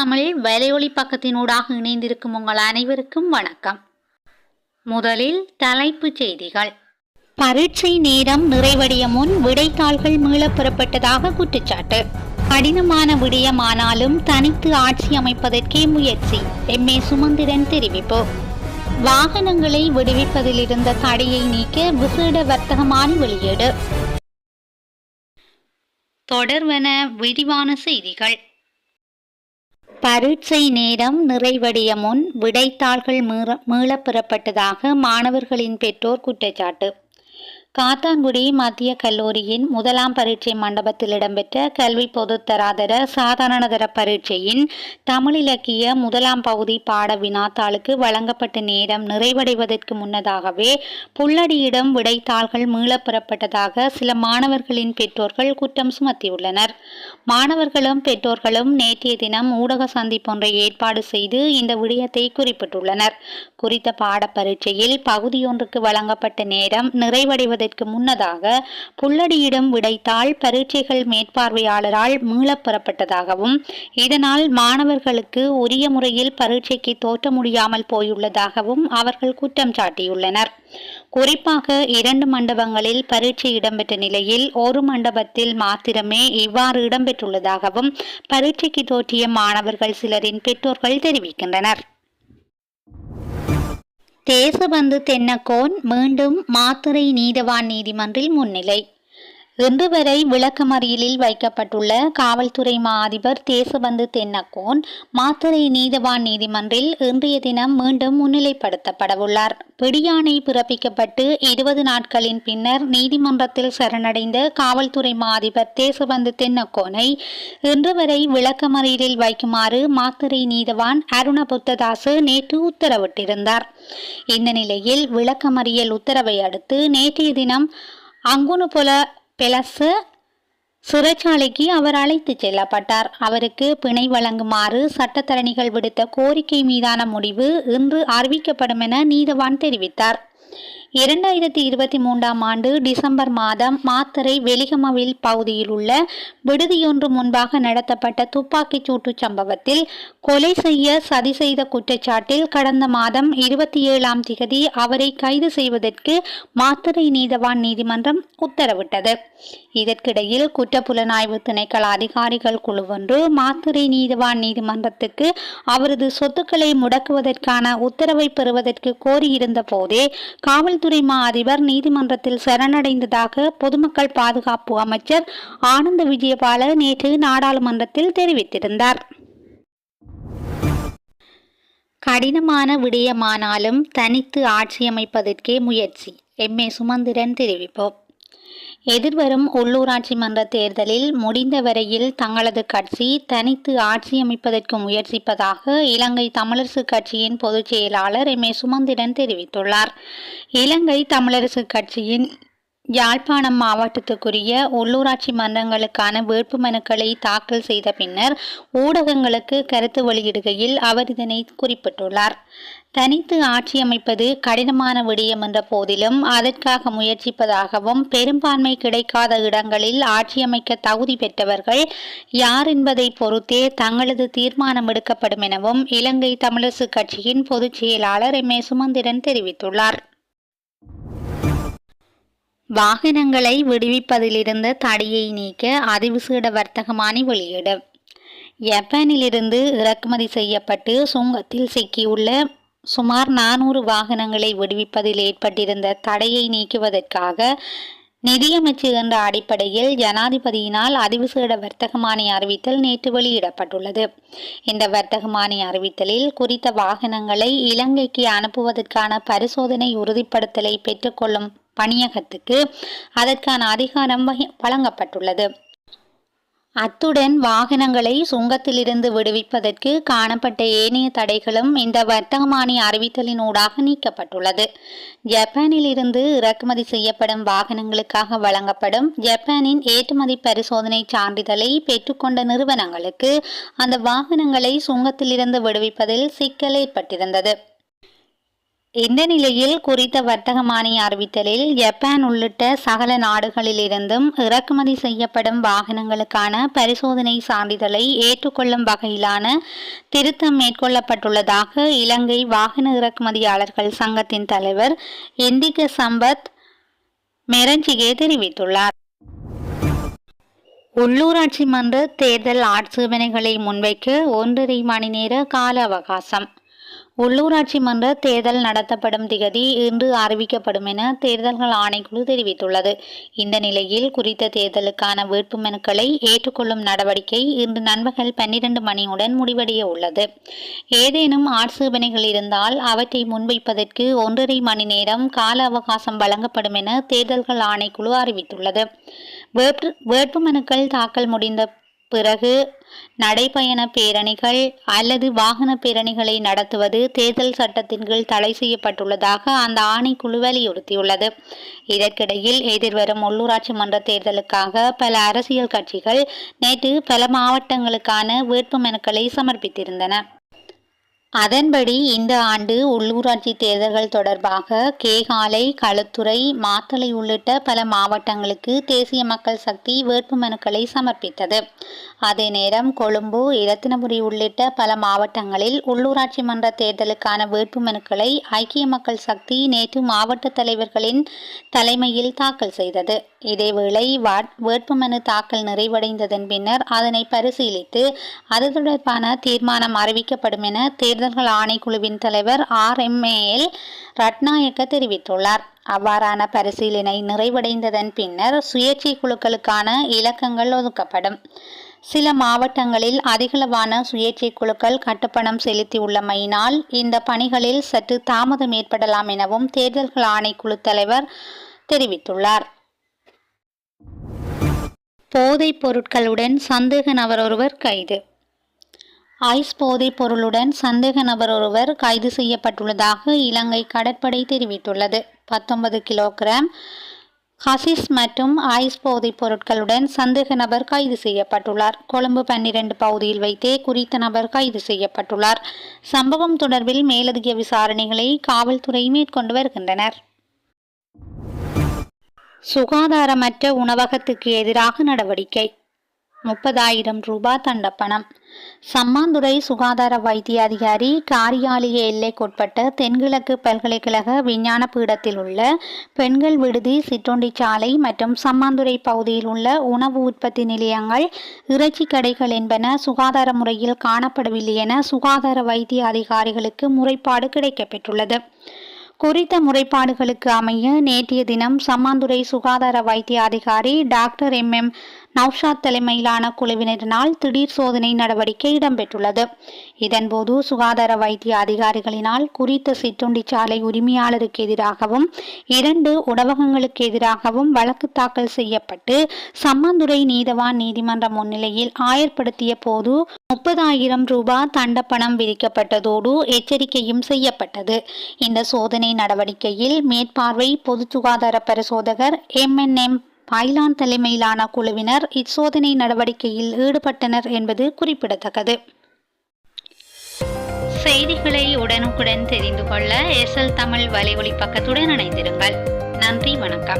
தமிழ் வலையொலி பக்கத்தினூடாக இணைந்திருக்கும் உங்கள் அனைவருக்கும் வணக்கம். முதலில் தலைப்புச் செய்திகள். பரீட்சை நேரம் நிறைவடைய முன் விடைத்தாள்கள் மீளப் பெறப்பட்டதாக குற்றச்சாட்டு. கடினமான விடயமானாலும் தனித்து ஆட்சி அமைப்பதற்கே முயற்சி. எம். ஏ. சுமந்திரன் தெரிவிப்பு. வாகனங்களை விடுவிப்பதில் இருந்த தடையை நீக்க விசேட வர்த்தகமான வெளியீடு. தொடர்வன விரிவான செய்திகள். பரீட்சை நேரம் நிறைவடைய முன் விடைத்தாள்கள் மீற மீளப் பெறப்பட்டதாக மாணவர்களின் பெற்றோர் குற்றச்சாட்டு. காத்தான்குடி மத்திய கல்லூரியின் முதலாம் பரீட்சை மண்டபத்தில் இடம்பெற்ற கல்வி பொதுத்தராதர சாதாரணதர பரீட்சையின் தமிழ் இலக்கிய முதலாம் பகுதி பாட வினாத்தாளுக்கு வழங்கப்பட்ட நேரம் நிறைவடைவதற்கு முன்னதாகவே புள்ளடியிடம் விடைத்தாள்கள் மீளப்பெறப்பட்டதாக சில மாணவர்களின் பெற்றோர்கள் குற்றம் சுமத்தியுள்ளனர். மாணவர்களும் பெற்றோர்களும் நேற்றைய தினம் ஊடக சந்திப்பொன்றை ஏற்பாடு செய்து இந்த விடயத்தை குறிப்பிட்டுள்ளனர். குறித்த பாட பரீட்சையில் பகுதியொன்றுக்கு வழங்கப்பட்ட நேரம் செல்வதற்கு முன்னதாக புல்லடியிடம் விடைத்தாள் பரீட்சைகள் மேற்பார்வையாளரால் மீளப் பெறப்பட்டதாகவும் இதனால் மாணவர்களுக்கு உரிய முறையில் பரீட்சைக்கு தோற்ற முடியாமல் போயுள்ளதாகவும் அவர்கள் குற்றம் சாட்டியுள்ளனர். குறிப்பாக இரண்டு மண்டபங்களில் பரீட்சை இடம்பெற்ற நிலையில் ஒரு மண்டபத்தில் மாத்திரமே இவ்வாறு இடம்பெற்றுள்ளதாகவும் பரீட்சைக்கு தோற்றிய மாணவர்கள் சிலரின் பெற்றோர்கள் தெரிவிக்கின்றனர். தேசபந்து தென்னக்கோன் மீண்டும் மாத்துறை நீதவான் நீதிமன்றில் முன்னிலை. இன்று வரை விளக்கமறியலில் வைக்கப்பட்டுள்ள காவல்துறை மா அதிபர் தேசபந்து தென்னக்கோன் மாத்தறை நீதவான் நீதிமன்றில் இன்றைய தினம் மீண்டும் முன்னிலைப்படுத்தப்படவுள்ளார். பிடியாணை பிறப்பிக்கப்பட்டு இருபது நாட்களின் பின்னர் நீதிமன்றத்தில் சரணடைந்த காவல்துறை மா அதிபர் தேசபந்து தென்னக்கோனை இன்று வரை விளக்கமறியலில் வைக்குமாறு மாத்தறை நீதவான் அருண புத்ததாசு நேற்று உத்தரவிட்டிருந்தார். இந்த நிலையில் விளக்கமறியல் உத்தரவை அடுத்து நேற்றைய தினம் அங்குனுபுல பெலச சிறைச்சாலைக்கு அவர் அழைத்துச் செல்லப்பட்டார். அவருக்கு பிணை வழங்குமாறு சட்டத்தரணிகள் விடுத்த கோரிக்கை மீதான முடிவு இன்று அறிவிக்கப்படும் என நீதவான் தெரிவித்தார். இரண்டாயிரத்தி இருபத்தி மூன்றாம் ஆண்டு டிசம்பர் மாதம் மாத்தரை வெளிகமவில் பகுதியில் உள்ள விடுதியொன்று முன்பாக நடத்தப்பட்ட துப்பாக்கிச் சூட்டு சம்பவத்தில் கொலை செய்ய சதி செய்த குற்றச்சாட்டில் கடந்த மாதம் இருபத்தி ஏழாம் திகதி அவரை கைது செய்வதற்கு மாத்தரை நீதவான் நீதிமன்றம் உத்தரவிட்டது. இதற்கிடையில் குற்றப்புலனாய்வு திணைக்கள அதிகாரிகள் குழு ஒன்று மாத்துரை நீதிவான் நீதிமன்றத்துக்கு அவரது சொத்துக்களை முடக்குவதற்கான உத்தரவை பெறுவதற்கு கோரியிருந்த போதே காவல்துறை மா அதிபர் நீதிமன்றத்தில் சரணடைந்ததாக பொதுமக்கள் பாதுகாப்பு அமைச்சர் ஆனந்த விஜயபால நேற்று நாடாளுமன்றத்தில் தெரிவித்திருந்தார். கடினமான விடயமானாலும் தனித்து ஆட்சியமைப்பதற்கே முயற்சி. எம். ஏ. சுமந்திரன் தெரிவிப்போம். எதிர்வரும் உள்ளூராட்சி மன்ற தேர்தலில் முடிந்த வரையில் தங்களது கட்சி தனித்து ஆட்சியமைப்பதற்கு முயற்சிப்பதாக இலங்கை தமிழரசு கட்சியின் பொதுச் செயலாளர் எம் ஏ சுமந்திரன் தெரிவித்துள்ளார். இலங்கை தமிழரசு கட்சியின் யாழ்ப்பாணம் மாவட்டத்துக்குரிய உள்ளூராட்சி மன்றங்களுக்கான வேட்புமனுக்களை தாக்கல் செய்த பின்னர் ஊடகங்களுக்கு கருத்து வெளியிடுகையில் அவர் இதனை குறிப்பிட்டுள்ளார். தனித்து ஆட்சி அமைப்பது கடினமான விடயம் என்ற போதிலும் அதற்காக முயற்சிப்பதாகவும் பெரும்பான்மை கிடைக்காத இடங்களில் ஆட்சியமைக்க தகுதி பெற்றவர்கள் யார் என்பதை பொறுத்தே தங்களது தீர்மானம் எடுக்கப்படும் எனவும் இலங்கை தமிழரசு கட்சியின் பொதுச் செயலாளர் எம் ஏ சுமந்திரன் தெரிவித்துள்ளார். வாகனங்களை விடுவிப்பதிலிருந்த தடையை நீக்க அதிவிசேட வர்த்தகமானி வெளியீடு. ஜப்பானிலிருந்து இறக்குமதி செய்யப்பட்டு சுங்கத்தில் சிக்கியுள்ள சுமார் நானூறு வாகனங்களை விடுவிப்பதில் ஏற்பட்டிருந்த தடையை நீக்குவதற்காக நிதியமைச்சு என்ற அடிப்படையில் ஜனாதிபதியினால் அதிவிசேட வர்த்தகமானி அறிவித்தல் நேற்று வெளியிடப்பட்டுள்ளது. இந்த வர்த்தகமானி அறிவித்தலில் குறித்த வாகனங்களை இலங்கைக்கு அனுப்புவதற்கான பரிசோதனை உறுதிப்படுத்தலை பெற்றுக்கொள்ளும் பணியகத்துக்கு அதற்கான அதிகாரம் வகி- வழங்கப்பட்டுள்ளது. அத்துடன் வாகனங்களை சுங்கத்திலிருந்து விடுவிப்பதற்கு காணப்பட்ட ஏனைய தடைகளும் இந்த வர்த்தகமானி அறிவித்தலினூடாக நீக்கப்பட்டுள்ளது. ஜப்பானில் இருந்து இறக்குமதி செய்யப்படும் வாகனங்களுக்காக வழங்கப்படும் ஜப்பானின் ஏற்றுமதி பரிசோதனை சான்றிதழை பெற்றுக்கொண்ட நிறுவனங்களுக்கு அந்த வாகனங்களை சுங்கத்திலிருந்து விடுவிப்பதில் சிக்கல் ஏற்பட்டிருந்தது. இந்த நிலையில் குறித்த வர்த்தக மானிய அறிவித்தலில் ஜப்பான் உள்ளிட்ட சகல நாடுகளிலிருந்தும் இறக்குமதி செய்யப்படும் வாகனங்களுக்கான பரிசோதனை சான்றிதழை ஏற்றுக்கொள்ளும் வகையிலான திருத்தம் மேற்கொள்ளப்பட்டுள்ளதாக இலங்கை வாகன இறக்குமதியாளர்கள் சங்கத்தின் தலைவர் இந்திக சம்பத் மெரஞ்சிகே தெரிவித்துள்ளார். உள்ளூராட்சி மன்ற தேர்தல் ஆட்சேபனைகளை முன்வைக்க ஒன்றரை மணி நேர கால அவகாசம். உள்ளூராட்சி மன்ற தேர்தல் நடத்தப்படும் திகதி இன்று அறிவிக்கப்படும் என தேர்தல்கள் ஆணைக்குழு தெரிவித்துள்ளது. இந்த நிலையில் குறித்த தேர்தலுக்கான வேட்புமனுக்களை ஏற்றுக்கொள்ளும் நடவடிக்கை இன்று நண்பகல் பன்னிரண்டு மணியுடன் முடிவடைய உள்ளது. ஏதேனும் ஆட்சேபனைகள் இருந்தால் அவற்றை முன்வைப்பதற்கு ஒன்றரை மணி நேரம் கால அவகாசம் வழங்கப்படும் என தேர்தல்கள் ஆணைக்குழு அறிவித்துள்ளது. வேட்பு வேட்புமனுக்கள் தாக்கல் முடிந்த பிறகு நடைபயண பேரணிகள் அல்லது வாகன பேரணிகளை நடத்துவது தேர்தல் சட்டத்தின் கீழ் தடை செய்யப்பட்டுள்ளதாக அந்த ஆணைக்குழு வலியுறுத்தியுள்ளது. இதற்கிடையில் எதிர்வரும் உள்ளூராட்சி மன்ற தேர்தலுக்காக பல அரசியல் கட்சிகள் நேற்று பல மாவட்டங்களுக்கான வேட்புமனுக்களை சமர்ப்பித்திருந்தன. அதன்படி இந்த ஆண்டு உள்ளூராட்சி தேர்தல்கள் தொடர்பாக கேகாலை களுத்துறை மாத்தளை உள்ளிட்ட பல மாவட்டங்களுக்கு தேசிய மக்கள் சக்தி வேட்புமனுக்களை சமர்ப்பித்தது. அதே நேரம் கொழும்பு இரத்தினபுரி உள்ளிட்ட பல மாவட்டங்களில் உள்ளூராட்சி மன்ற தேர்தலுக்கான வேட்புமனுக்களை ஐக்கிய மக்கள் சக்தி நேற்று மாவட்ட தலைவர்களின் தலைமையில் தாக்கல் செய்தது. இதேவேளை வேட்புமனு தாக்கல் நிறைவடைந்ததன் பின்னர் அதனை பரிசீலித்து அது தொடர்பான தீர்மானம் அறிவிக்கப்படும் என தேர்தல் தேர்தல்கள் ஆணைக்குழுவின் தலைவர் ஆர் ரட்நாயக்க தெரிவித்துள்ளார். அவ்வாறான பரிசீலனை நிறைவடைந்ததன் பின்னர் சுயேட்சை குழுக்களுக்கான இலக்கங்கள் ஒதுக்கப்படும். சில மாவட்டங்களில் அதிகளவான சுயேட்சை குழுக்கள் கட்டுப்பணம் செலுத்தியுள்ளமையினால் இந்த பணிகளில் சற்று தாமதம் ஏற்படலாம் எனவும் தேர்தல்கள் ஆணைக்குழு தலைவர் தெரிவித்துள்ளார். போதைப் பொருட்களுடன் சந்தேக நபர் ஒருவர் கைது. ஐஸ் போதைப் பொருளுடன் சந்தேக நபர் ஒருவர் கைது செய்யப்பட்டுள்ளதாக இலங்கை கடற்படை தெரிவித்துள்ளது. பத்தொன்பது கிலோகிராம் ஹசிஸ் மற்றும் ஐஸ் போதைப் பொருட்களுடன் சந்தேக நபர் கைது செய்யப்பட்டுள்ளார். கொழும்பு பன்னிரண்டு பகுதியில் வைத்தே குறித்த நபர் கைது செய்யப்பட்டுள்ளார். சம்பவம் தொடர்பில் மேலதிக விசாரணைகளை காவல்துறை மேற்கொண்டு வருகின்றனர். சுகாதாரமற்ற உணவகத்துக்கு எதிராக நடவடிக்கை. முப்பதாயிரம் ரூபாய் தண்டப்பணம். சம்மாந்துறை சுகாதார வைத்திய அதிகாரி காரியாலய எல்லைக்குட்பட்ட தென்கிழக்கு பல்கலைக்கழக விஞ்ஞான பீடத்தில் உள்ள பெண்கள் விடுதி சிற்றொண்டிச்சாலை மற்றும் சம்மாந்துறை பகுதியில் உள்ள உணவு உற்பத்தி நிலையங்கள் இறைச்சி கடைகள் என்பன சுகாதார முறையில் காணப்படவில்லை என சுகாதார வைத்திய அதிகாரிகளுக்கு முறைப்பாடு கிடைக்கப்பெற்றுள்ளது. குறித்த முறைப்பாடுகளுக்கு அமைய நேற்றைய தினம் சம்மாந்துறை சுகாதார வைத்திய அதிகாரி டாக்டர் எம். எம். நவ்ஷாத் தலைமையிலான குழுவினரினால் திடீர் சோதனை நடவடிக்கை இடம்பெற்றுள்ளது. இதன்போது சுகாதார வைத்திய அதிகாரிகளினால் குறித்த சிற்றுண்டி சாலை உரிமையாளருக்கு எதிராகவும் இரண்டு உணவகங்களுக்கு எதிராகவும் வழக்கு தாக்கல் செய்யப்பட்டு சம்மந்துரை நீதவான் நீதிமன்ற முன்னிலையில் ஆயர்படுத்திய போது முப்பதாயிரம் ரூபாய் தண்டப்பணம் விதிக்கப்பட்டதோடு எச்சரிக்கையும் செய்யப்பட்டது. இந்த சோதனை நடவடிக்கையில் மேற்பார்வை பொது சுகாதார பரிசோதகர் எம் என் எம் பைலான் தலைமையிலான குழுவினர் இச்சோதனை நடவடிக்கையில் ஈடுபட்டனர் என்பது குறிப்பிடத்தக்கது. செய்திகளை உடனுக்குடன் தெரிந்து கொள்ள எஸ்எல் தமிழ் வலைஒலி பக்கத்துடன் இணைந்திருங்கள். நன்றி வணக்கம்.